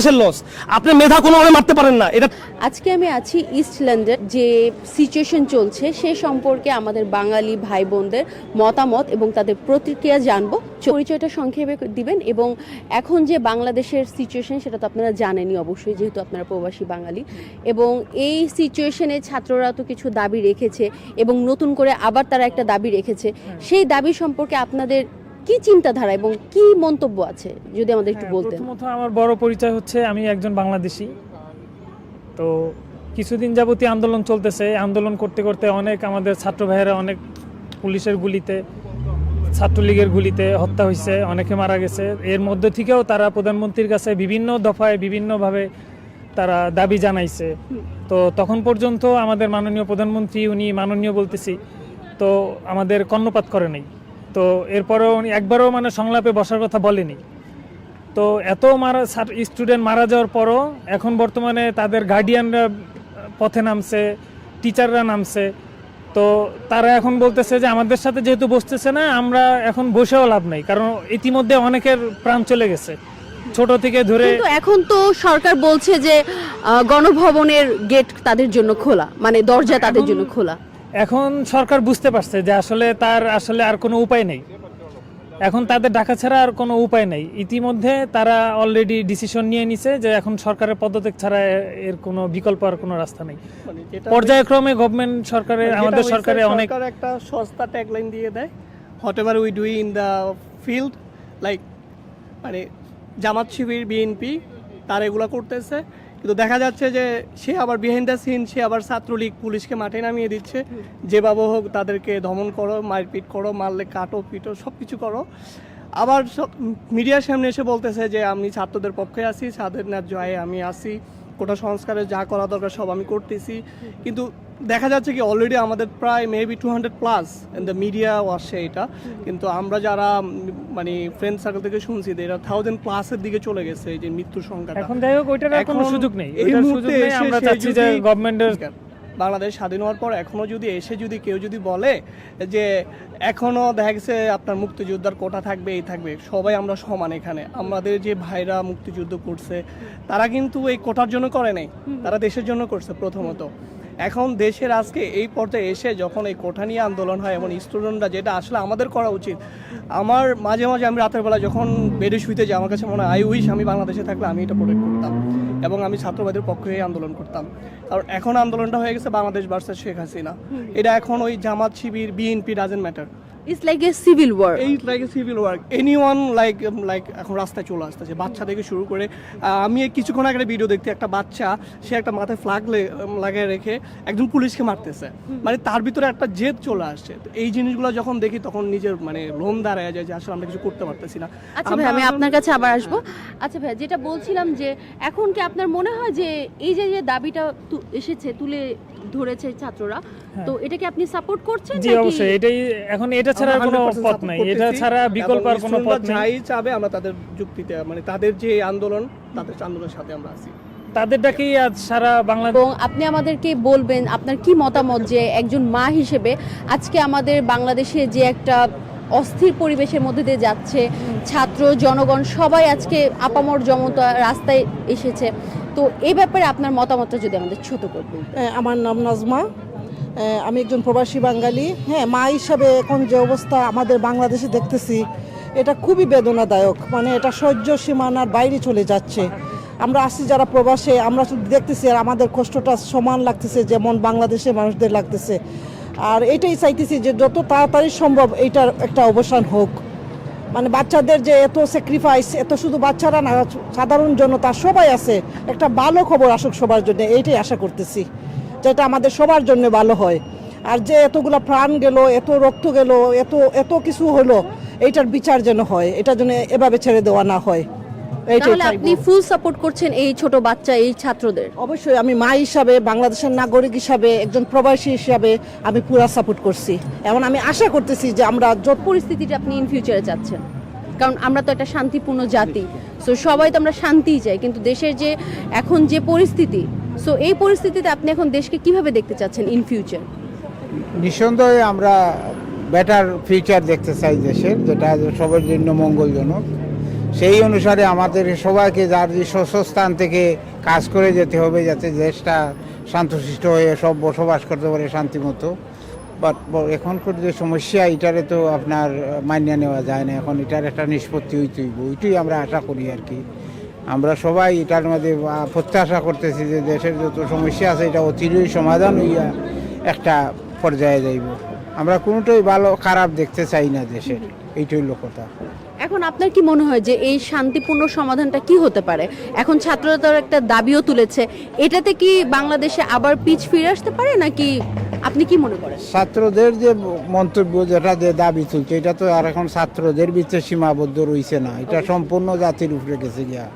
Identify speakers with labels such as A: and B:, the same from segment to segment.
A: দেশের লস আপনি মেধা কোনোভাবে মারতে পারেন না। এটা
B: আজকে আমি আছি ইস্টল্যান্ডের যে সিচুয়েশন চলছে সে সম্পর্কে আমাদের বাঙালি ভাই বোনদের মতামত এবং তাদের প্রতিক্রিয়া জানব। পরিচয়টা সংক্ষেপে দিবেন এবং এখন যে বাংলাদেশের সিচুয়েশন সেটা তো আপনারা জানেনই অবশ্যই যেহেতু আপনারা প্রবাসী বাঙালি। এবং এই সিচুয়েশনে ছাত্ররা তো কিছু দাবি রেখেছে এবং নতুন করে আবার তারা একটা দাবি রেখেছে। সেই দাবি সম্পর্কে আপনাদের কি চিন্তাধারা এবং কি মন্তব্য আছে? যদি আমাদের একটু
C: বলতে
B: বলতেন।
C: প্রথমত আমার বড় পরিচয় হচ্ছে আমি একজন বাংলাদেশি। তো কিছুদিন যাবতীয় আন্দোলন চলতেছে। আন্দোলন করতে করতে অনেক আমাদের ছাত্র ভাইয়েরা অনেক পুলিশের গুলিতে ছাত্রলীগের গুলিতে হত্যা হয়েছে অনেকে মারা গেছে। এর মধ্যে থেকেও তারা প্রধানমন্ত্রীর কাছে বিভিন্ন দফায় বিভিন্নভাবে তারা দাবি জানাইছে। তো তখন পর্যন্ত আমাদের মাননীয় প্রধানমন্ত্রী উনি মাননীয় বলতেছি তো আমাদের কর্ণপাত করে নাই। তো এরপরেও উনি একবারও মানে সংলাপে বসার কথা বলেনি। তো এত মারা স্টুডেন্ট মারা যাওয়ার পরও এখন বর্তমানে তাদের গার্ডিয়ানরা পথে নামছে টিচাররা নামছে। তো তারা এখন বলতেছে যে আমাদের সাথে যেহেতু বসতেছে না আমরা এখন বসেও লাভ নাই। কারণ ইতিমধ্যে অনেকের প্রাণ চলে গেছে। ছোট থেকে ধরে
B: কিন্তু এখন তো সরকার বলছে যে গণভবনের গেট তাদের জন্য খোলা। মানে দরজা তাদের জন্য খোলা।
C: এখন সরকার বুঝতে পারছে যে আসলে তার আসলে আর কোনো উপায় নেই। এখন তাদের ডাকা ছাড়া আর কোনো উপায় নেই। ইতিমধ্যে তারা অলরেডি ডিসিশন নিয়ে নিছে যে এখন সরকারের পদত্যাগ ছাড়া এর কোনো বিকল্প আর কোনো রাস্তা নেই।
D: মানে
C: পর্যায়ক্রমে গভর্নমেন্ট সরকারের আমাদের
D: হয়েছে,
C: সরকারে অনেক
D: একটা সস্তা ট্যাগলাইন দিয়ে দেয় whatever we do in the field like মানে জামাত শিবির বিএনপি তার এগুলো করতেছে। কিন্তু দেখা যাচ্ছে যে সে আবার বিহাইন্ড দ্য সিন সে আবার ছাত্রলীগ পুলিশকে মাঠে নামিয়ে দিচ্ছে। যেভাবে হোক তাদেরকে দমন করো, মারপিট করো, মারলে কাটো, পিটো সব কিছু করো। আবার মিডিয়ার সামনে এসে বলতেছে যে, আমি ছাত্রদের পক্ষে আছি ন্যায্য আয়ে আমি আসি কোটা সংস্কারে যা করা দরকার সব আমি করতেছি। কিন্তু দেখা যাচ্ছে কি অলরেডি আমাদের প্রায় maybe two hundred plus in the media আসছে এটা। কিন্তু আমরা যারা মানে ফ্রেন্ড সার্কেল থেকে শুনছি যে এরা থাউজেন্ড প্লাসের দিকে চলে গেছে এই যে মৃত্যুর সংখ্যাটা।
C: এখন যাই হোক ওইটার কোনো সুযোগ নেই।
D: এই মুহূর্তে
C: আমরা চাচ্ছি যে গভর্নমেন্টের
D: বাংলাদেশ স্বাধীন হওয়ার পর এখনও যদি এসে যদি কেউ যদি বলে যে এখনও দেখা গেছে আপনার মুক্তিযোদ্ধার কোটা থাকবে এই থাকবে সবাই আমরা সমান এখানে। আমাদের যে ভাইরা মুক্তিযুদ্ধ করছে তারা কিন্তু এই কোটার জন্য করে নাই। তারা দেশের জন্য করছে প্রথমত। এখন দেশের আজকে এই পর্যায়ে এসে যখন এই কোঠা নিয়ে আন্দোলন হয় এবং স্টুডেন্টরা যেটা আসলে আমাদের করা উচিত আমার মাঝে মাঝে আমি রাতের বেলা যখন বেডে শুইতে যাই আমার কাছে মনে হয় আই উইশ আমি বাংলাদেশে থাকলে আমি এটা প্রোটেক্ট করতাম এবং আমি ছাত্রবাদের পক্ষে আন্দোলন করতাম। কারণ এখন আন্দোলনটা হয়ে গেছে বাংলাদেশ ভার্সেস শেখ হাসিনা। এটা এখন ওই Jamaat Shibir B N P doesn't matter
B: it's like a civil war
D: এই like civil work anyone like like এখন রাস্তায় চলে আসতেছে বাচ্চা থেকে শুরু করে আমি কিছুক্ষণ আগে ভিডিও দেখতে একটা বাচ্চা সে একটা মাথায় ফ্ল্যাগ লাগিয়ে রেখে একজন পুলিশকে মারতেছে। মানে তার ভিতরে একটা জেদ চলে আসছে। এই জিনিসগুলো যখন দেখি তখন নিজের মানে লোম দাঁড়ায় যায় যে আসলে আমরা কিছু করতে পারতেছি না।
B: আচ্ছা ভাই আমি আপনার কাছে আবার আসব। আচ্ছা ভাই যেটা বলছিলাম যে এখন কি আপনার মনে হয় যে এই যে যে দাবিটা এসেছে তুলে ধরেছে ছাত্ররা। তো এটাকে আপনি সাপোর্ট করছেন
C: জি অবশ্যই। এটাই এখন এটা ছাড়া কোনো পথ নাই। এটা ছাড়া বিকল্প আর কোনো পথ নেই।
D: যাই চাবে আমরা তাদের যুক্তিতে মানে তাদের যে আন্দোলন তাদের আন্দোলনের সাথে আমরা আছি।
C: তাদের ডাকেই আজ সারা বাংলাদেশ
B: এবং আপনি আমাদেরকে বলবেন আপনার কি মতামত যে একজন মা হিসেবে আজকে আমাদের বাংলাদেশে যে একটা অস্থির পরিবেশের মধ্যে দিয়ে যাচ্ছে ছাত্র জনগণ সবাই আজকে আপামর জমতা রাস্তায় এসেছে। তো এই ব্যাপারে আপনার মতামতটা যদি আমাদের ছোট করবেন
E: আমার নাম নাজমা। আমি একজন প্রবাসী বাঙালি। হ্যাঁ মা হিসাবে এখন যে অবস্থা আমাদের বাংলাদেশে দেখতেছি, এটা খুবই বেদনাদায়ক। মানে এটা সহ্য সীমানার বাইরে চলে যাচ্ছে। আমরা আসছি যারা প্রবাসে, আমরা শুধু দেখতেছি আর আমাদের কষ্টটা সমান লাগতেছে যেমন বাংলাদেশের মানুষদের লাগতেছে। আর এটাই চাইতেছি যে যত তাড়াতাড়ি সম্ভব এইটার একটা অবসান হোক। মানে বাচ্চাদের যে এত স্যাক্রিফাইস এত শুধু বাচ্চারা না, সাধারণ জনতা, সবাই আছে। একটা ভালো খবর আসুক সবার জন্য, এইটাই আশা করতেছি যেটা আমাদের সবার জন্য ভালো হয়। আর যে এতগুলো প্রাণ গেল, এত রক্ত গেল, এত এত কিছু হলো, এইটার বিচার যেন হয়, এটা যেন এভাবে ছেড়ে দেওয়া না হয়।
B: তাহলে আপনি ফুল সাপোর্ট করছেন এই ছোট বাচ্চা এই ছাত্রদের?
E: অবশ্যই আমি মা হিসাবে বাংলাদেশের নাগরিক হিসাবে একজন প্রবাসী হিসাবে আমি পুরা সাপোর্ট করছি। এবং আমি আশা করতেছি যে আমরা যত
B: পরিস্থিতিটা আপনি ইন ফিউচারে চাচ্ছেন কারণ আমরা তো একটা শান্তিপূর্ণ জাতি। সো সবাই তো আমরা শান্তিই চাই কিন্তু দেশের যে এখন যে পরিস্থিতি সো এই পরিস্থিতিতে আপনি এখন দেশকে কীভাবে দেখতে চাচ্ছেন ইন ফিউচার
F: নিঃসন্দেহে আমরা বেটার ফিউচার দেখতে চাই দেশের যেটা সবার জন্য মঙ্গলজনক। সেই অনুসারে আমাদের সবাইকে যার যে স্থান থেকে কাজ করে যেতে হবে যাতে দেশটা শান্তশিষ্ট হয়ে সব বসবাস করতে পারে শান্তিমতো। বাট এখনকার যে সমস্যা, এটারে তো আপনার মানিয়ে নেওয়া যায় না। এখন এটার একটা নিষ্পত্তি হইতেই ওইটাই আমরা আশা করি আর কি। আমরা সবাই এটার মধ্যে প্রত্যাশা করতেছি যে দেশের যত সমস্যা আছে, এটা অচিরেই সমাধান হইয়া একটা পর্যায়ে যাইব। আমরা কোনোটাই ভালো, খারাপ দেখতে চাই না দেশের। এইটাই হলো
B: এখন আপনার কি মনে হয় যে এই শান্তিপূর্ণ সমাধানটা কি হতে পারে? এখন ছাত্ররা তার একটা দাবিও তুলেছে এটাতে কি বাংলাদেশে আবার পিচ ফিরে আসতে পারে নাকি আপনি কি মনে করেন?
F: ছাত্রদের যে মন্তব্য যেটা যে দাবি তুলছে এটা তো আর এখন ছাত্রদের ভিতরে সীমাবদ্ধ রয়েছে না এটা সম্পূর্ণ জাতির উপরে গেছে গিয়া।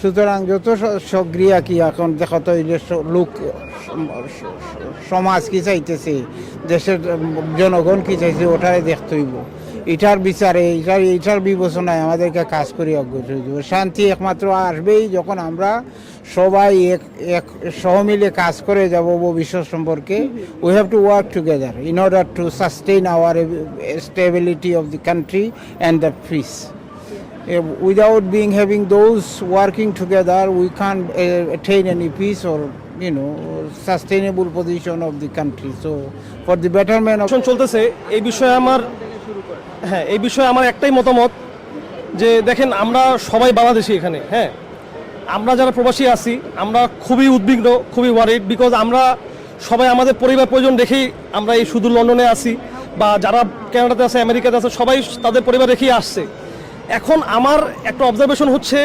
F: সুতরাং যত সক্রিয়া কি এখন দেখো তো এই যে লোক সমাজ কি চাইতেছে দেশের জনগণ কি চাইছে ওটাই দেখতে হইব। এটার বিচারে, এটার এটার বিবেচনায় আমাদেরকে কাজ করে অগ্রসর শান্তি একমাত্র আসবেই যখন আমরা সবাই এক এক সহমিলে কাজ করে যাব ভবিষ্যৎ সম্পর্কে। We have to work together in order to sustain our stability of the country and the peace without being having those working together we can't uh, attain any peace or you know sustainable position of the country. So for the betterment of
A: চলতেছে এই বিষয়ে আমার হ্যাঁ এই বিষয়ে আমার একটাই মতামত যে দেখেন আমরা সবাই বাংলাদেশি এখানে হ্যাঁ। আমরা যারা প্রবাসী আছি আমরা খুবই উদ্বিগ্ন খুবই ওয়ারিড বিকজ আমরা সবাই আমাদের পরিবার পরিজন রেখেই আমরা এই শুধু লন্ডনে আছি বা যারা কানাডাতে আছে আমেরিকাতে আছে সবাই তাদের পরিবার রেখেই আসছে। এখন আমার একটা অবজারভেশন হচ্ছে,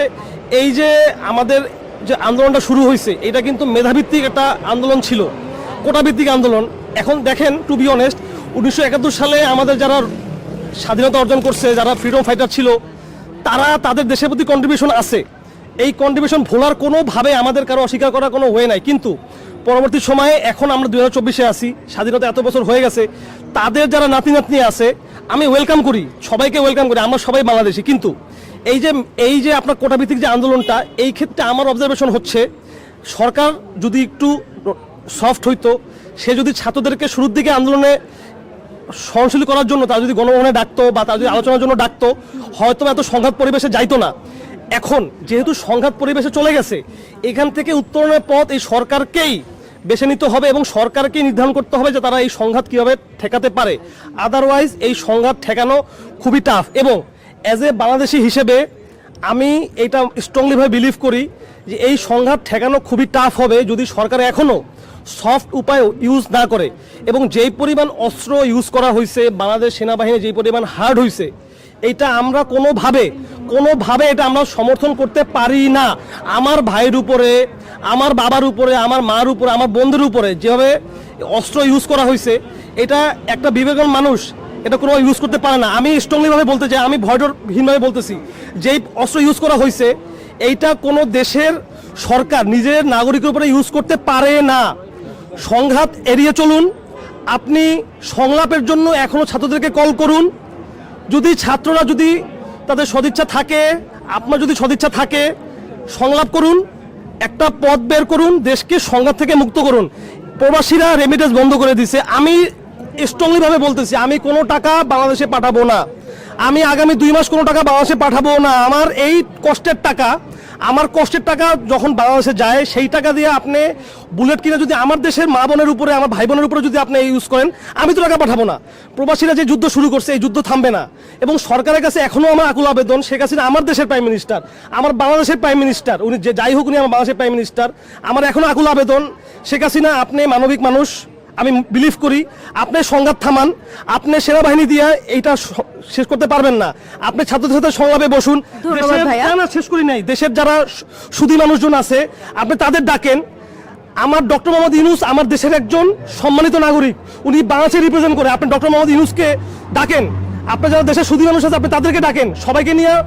A: এই যে আমাদের যে আন্দোলনটা শুরু হয়েছে, এটা কিন্তু মেধাভিত্তিক একটা আন্দোলন ছিল, কোটাভিত্তিক আন্দোলন। এখন দেখেন টু বি অনেস্ট উনিশশো একাত্তর সালে আমাদের যারা স্বাধীনতা অর্জন করছে, যারা ফ্রিডম ফাইটার ছিল, তারা তাদের দেশের প্রতি কন্ট্রিবিউশন আছে। এই কন্ট্রিবিউশন ভোলার কোনোভাবে আমাদের কারও অস্বীকার করার কোনো ওয়ে নাই। কিন্তু পরবর্তী সময়ে, এখন আমরা দু হাজার চব্বিশে আছি, স্বাধীনতা এত বছর হয়ে গেছে, তাদের যারা নাতি নাতনি আছে আমি ওয়েলকাম করি, সবাইকে ওয়েলকাম করি, আমরা সবাই বাংলাদেশি, কিন্তু এই যে এই যে আপনার কোটাভিত্তিক যে আন্দোলনটা, এই ক্ষেত্রে আমার অবজারভেশন হচ্ছে, সরকার যদি একটু সফট হইতো, সে যদি ছাত্রদেরকে শুরুর দিকে আন্দোলনে সহনশীল করার জন্য, তারা যদি গণভবনে ডাকতো বা তারা যদি আলোচনার জন্য ডাকতো, হয়তো এত সংঘাত পরিবেশে যাইতো না। এখন যেহেতু সংঘাত পরিবেশে চলে গেছে, এখান থেকে উত্তরণের পথ এই সরকারকেই বেছে নিতে হবে এবং সরকারকেই নির্ধারণ করতে হবে যে তারা এই সংঘাত কীভাবে ঠেকাতে পারে। আদারওয়াইজ এই সংঘাত ঠেকানো খুবই টাফ এবং অ্যাজ এ বাংলাদেশি হিসেবে আমি এটা স্ট্রংলিভাবে বিলিভ করি যে এই সংঘাত ঠেকানো খুবই টাফ হবে যদি সরকার এখনও সফট উপায় ইউজ না করে এবং যেই পরিমাণ অস্ত্র ইউজ করা হয়েছে বাংলাদেশ সেনাবাহিনী যেই পরিমাণ হার্ড হয়েছে এটা আমরা কোনোভাবে কোনোভাবে এটা আমরা সমর্থন করতে পারি না। আমার ভাইয়ের উপরে, আমার বাবার উপরে, আমার মার উপরে, আমার বন্ধুর উপরে যেভাবে অস্ত্র ইউজ করা হয়েছে, এটা একটা বিবেকবান মানুষ, এটা কোনো ইউজ করতে পারে না। আমি স্ট্রংলিভাবে বলতে চাই, আমি ভয়ডরহীনভাবে বলতেছি, যেই অস্ত্র ইউজ করা হয়েছে, এইটা কোনো দেশের সরকার, নিজের নাগরিকের উপরে ইউজ করতে পারে না। সংঘাত এড়িয়ে চলুন, আপনি সংলাপের জন্য এখনও ছাত্রদেরকে কল করুন। যদি ছাত্ররা যদি তাদের সদিচ্ছা থাকে, আপনার যদি সদিচ্ছা থাকে, সংলাপ করুন, একটা পথ বের করুন, দেশকে সংঘাত থেকে মুক্ত করুন। প্রবাসীরা রেমিটেন্স বন্ধ করে দিছে। আমি স্ট্রংলি ভাবে বলতেছি, আমি কোনো টাকা বাংলাদেশে পাঠাবো না। আমি আগামী দুই মাস কোনো টাকা বাংলাদেশে পাঠাবো না। আমার এই কষ্টের টাকা আমার কষ্টের টাকা যখন বাংলাদেশে যায়, সেই টাকা দিয়ে আপনি বুলেট কিনে যদি আমার দেশের মা বোনের উপরে, আমার ভাই বোনের উপরে যদি আপনি ইউজ করেন, আমি তো টাকা পাঠাবো না। প্রবাসীরা যে যুদ্ধ শুরু করছে, এই যুদ্ধ থামবে না। এবং সরকারের কাছে এখনও আমার আকুল আবেদন, শেখ হাসিনা আমার দেশের প্রাইম মিনিস্টার আমার বাংলাদেশের প্রাইম মিনিস্টার উনি যে যাই হোক উনি আমার বাংলাদেশের প্রাইম মিনিস্টার আমার এখনও আকুল আবেদন, শেখ হাসিনা আপনি মানবিক মানুষ আমি বিলিভ করি আপনি সংঘাত থামান আপনি সেনাবাহিনী দিয়ে এইটা শেষ করতে পারবেন না। আপনি ছাত্রদের সাথে সংলাপে বসুন। না, শেষ করি নাই। দেশের যারা সু- সুধী মানুষজন আছে আপনি তাদের ডাকেন। আমার ডক্টর মোহাম্মদ ইউনুস আমার দেশের একজন সম্মানিত নাগরিক। উনি বাংলাদেশে রিপ্রেজেন্ট করে। আপনি ডক্টর মোহাম্মদ ইউনুসকে ডাকেন। আপনি যারা দেশের সুধী মানুষ আছে আপনি তাদেরকে ডাকেন। সবাইকে নিয়ে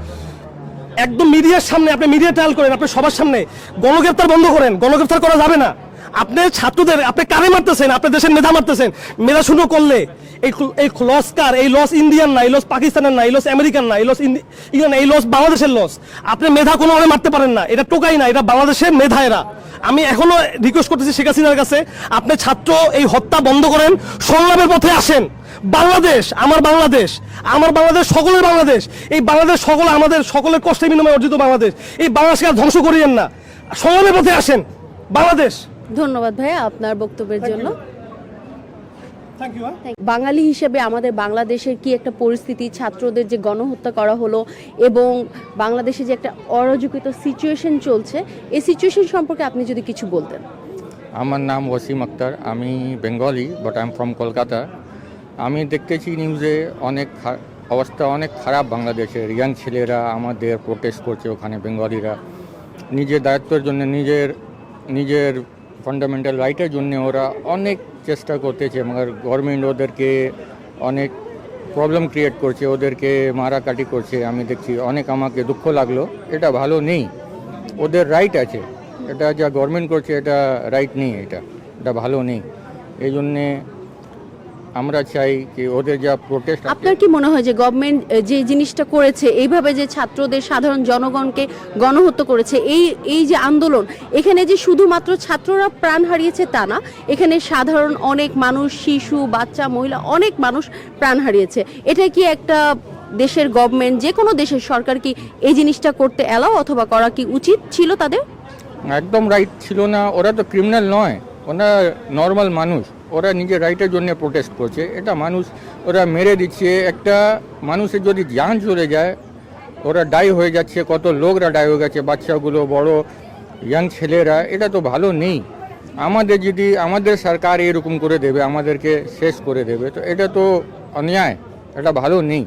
A: একদম মিডিয়ার সামনে আপনি মিডিয়া ট্রায়াল করেন আপনি সবার সামনে। গণগ্রেপ্তার বন্ধ করেন। গণগ্রেপ্তার করা যাবে না। আপনি ছাত্রদের, আপনি কারে মারতেছেন? আপনি দেশের মেধা মারতেছেন। মেধা শূন্য করলে এই এই লস কার? এই লস ইন্ডিয়ান না, এই লস পাকিস্তানের না, এই লস আমেরিকান না, এই লস ইন্ডিয়ান এই লস বাংলাদেশের লস আপনি মেধা কোনোভাবে মারতে পারেন না। এটা টোকাই না, এটা বাংলাদেশের মেধা এরা। আমি এখনও রিকোয়েস্ট করতেছি শেখ হাসিনার কাছে, আপনি ছাত্র এই হত্যা বন্ধ করেন সংলাপের পথে আসেন। বাংলাদেশ, আমার বাংলাদেশ আমার বাংলাদেশ সকলের বাংলাদেশ, এই বাংলাদেশ সকল আমাদের সকলের কষ্টের বিনিময়ে অর্জিত বাংলাদেশ। এই বাংলাদেশকে আর ধ্বংস করিয়েন না। সংলাপের পথে আসেন। বাংলাদেশ।
B: ধন্যবাদ ভাইয়া আপনার বক্তব্যের জন্য। বাঙালি হিসেবে আমাদের বাংলাদেশের কি একটা পরিস্থিতি ছাত্রদের যে গণহত্যা করা হলো এবং বাংলাদেশে যে একটা অরাজকিত সিচুয়েশন চলছে এই সিচুয়েশন সম্পর্কে আপনি যদি কিছু বলতেন।
G: আমার নাম ওয়াসিম আক্তার আমি Bengali but I am from Kolkata. আমি দেখতেছি নিউজে অনেক অবস্থা অনেক খারাপ বাংলাদেশের ইয়াং ছেলেরা আমাদের প্রোটেস্ট করছে ওখানে বেঙ্গলিরা। নিজের দায়িত্বের জন্য নিজের নিজের ফান্ডামেন্টাল রাইটের জন্য ওরা অনেক চেষ্টা করতেছে মানে গভর্নমেন্ট ওদেরকে অনেক প্রবলেম ক্রিয়েট করছে, ওদেরকে মারাকাটি করছে। আমি দেখছি অনেক আমাকে দুঃখ লাগল, এটা ভালো নেই। ওদের রাইট আছে, এটা যা গভর্নমেন্ট করছে, এটা রাইট নেই, এটা এটা ভালো নেই। এই জন্যে আমরা চাই কি ওদের যা প্রোটেস্ট
B: আপনার কি মনে হয় যে গভর্নমেন্ট যে জিনিসটা করেছে এইভাবে যে ছাত্রদের সাধারণ জনগণকে গণহত্যা করেছে এই এই যে আন্দোলন এখানে যে শুধুমাত্র ছাত্ররা প্রাণ হারিয়েছে তা না এখানে সাধারণ অনেক মানুষ শিশু বাচ্চা মহিলা অনেক মানুষ প্রাণ হারিয়েছে। এটা কি একটা দেশের গভর্নমেন্ট যে কোনো দেশের সরকার কি এই জিনিসটা করতে এলাও অথবা করা কি উচিত ছিল তাদের?
G: একদম রাইট ছিল না। ওরা তো ক্রিমিনাল নয়। ওরা নর্মাল মানুষ। ওরা নিজের রাইটের জন্য প্রোটেস্ট করছে। এটা মানুষ, ওরা মেরে দিচ্ছে। একটা মানুষের যদি জান চলে যায়, ওরা ডাই হয়ে যাচ্ছে। কত লোকরা ডাই হয়ে গেছে, বাচ্চাগুলো, বড় ইয়াং ছেলেরা। এটা তো ভালো নেই। আমাদের যদি, আমাদের সরকার এরকম করে দেবে, আমাদেরকে শেষ করে দেবে, তো এটা তো অন্যায়। এটা ভালো নেই।